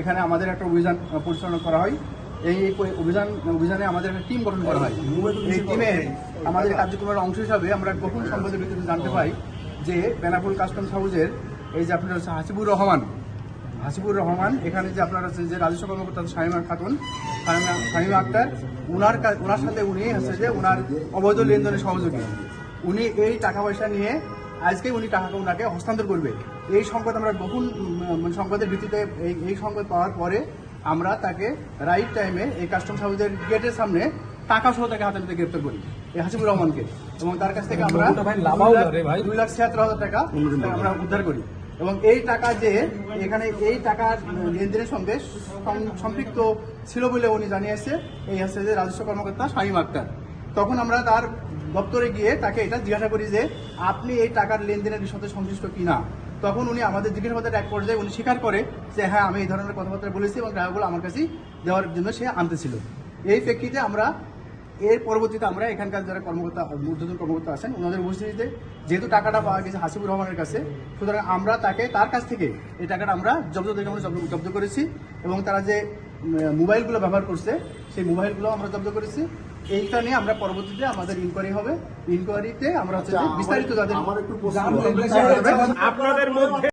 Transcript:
এখানে আমাদের একটা অভিযান পরিচালনা করা হয়। এই প- অভিযান, অভিযানে আমাদের একটা টিম গঠন করা হয়। এই টিমে আমাদের কার্যক্রমের অংশ হিসাবে আমরা গোপন সম্পদের ভিত্তিতে জানতে পাই যে বেনাপুল কাস্টমস হাউসের এই যে আপনার হচ্ছে হাসিবুর রহমান হাসিবুর রহমান, এখানে যে আপনার হচ্ছে যে রাজস্ব কর্মকর্তা শাহিমা খাতুন, শাহিমা আক্তার, উনার কা- উনার সাথে উনি হচ্ছে যে ওনার অবৈধ লেনদেনের সহযোগী। উনি এই টাকা পয়সা নিয়ে আজকে উনি টাকাটা ওনাকে হস্তান্তর করবে। এই সংবাদ আমরা গোপন মানে সংবাদের ভিত্তিতে এই এই সংবাদ পাওয়ার পরে আমরা তাকে রাইট টাইমে এই কাস্টমস হাউসের গেটের সামনে টাকা সহ তাকে হাতে হাতে গ্রেপ্তার করি এই হাসিবুর রহমানকে। এবং তার কাছ থেকে আমরা দুই লাখ- ছিয়াত্তর হাজার টাকা আমরা উদ্ধার করি। এবং এই টাকা যে এখানে এই টাকার লেনদেনের সঙ্গে সম্পৃক্ত ছিল বলে উনি জানিয়েছে এই হচ্ছে যে রাজস্ব কর্মকর্তা শাহিম আক্তার। তখন আমরা তার দপ্তরে গিয়ে তাকে এটা জিজ্ঞাসা করি যে, আপনি এই টাকার লেনদেনের সাথে সংশ্লিষ্ট কিনা? তখন উনি আমাদের জিজ্ঞাসাবাদের এক পর্যায়ে উনি স্বীকার করে যে হ্যাঁ আমি এই ধরনের কথাবার্তা বলেছি এবং গ্রাহকগুলো আমার কাছে দেওয়ার জন্য সে আনতেছিল। এই প্রেক্ষিতে আমরা এর পরবর্তীতে আমরা এখানকার যারা কর্মকর্তা, ঊর্ধ্বতন কর্মকর্তা আছেন ওনাদের উপস্থিতিতে যেহেতু টাকাটা পাওয়া গেছে হাসিবুর রহমানের কাছে, সুতরাং আমরা তাকে তার কাছ থেকে এই টাকাটা আমরা জব্দ থেকে আমরা জব্দ- করেছি এবং তারা যে মোবাইলগুলো ব্যবহার করছে, সেই মোবাইলগুলো আমরা জব্দ করেছি। এইটা নিয়ে আমরা পরবর্তীতে আমাদের ইনকোয়ারি হবে। ইনকোয়ারিতে আমরা হচ্ছে যে বিস্তারিত যাদের আপনাদের মধ্যে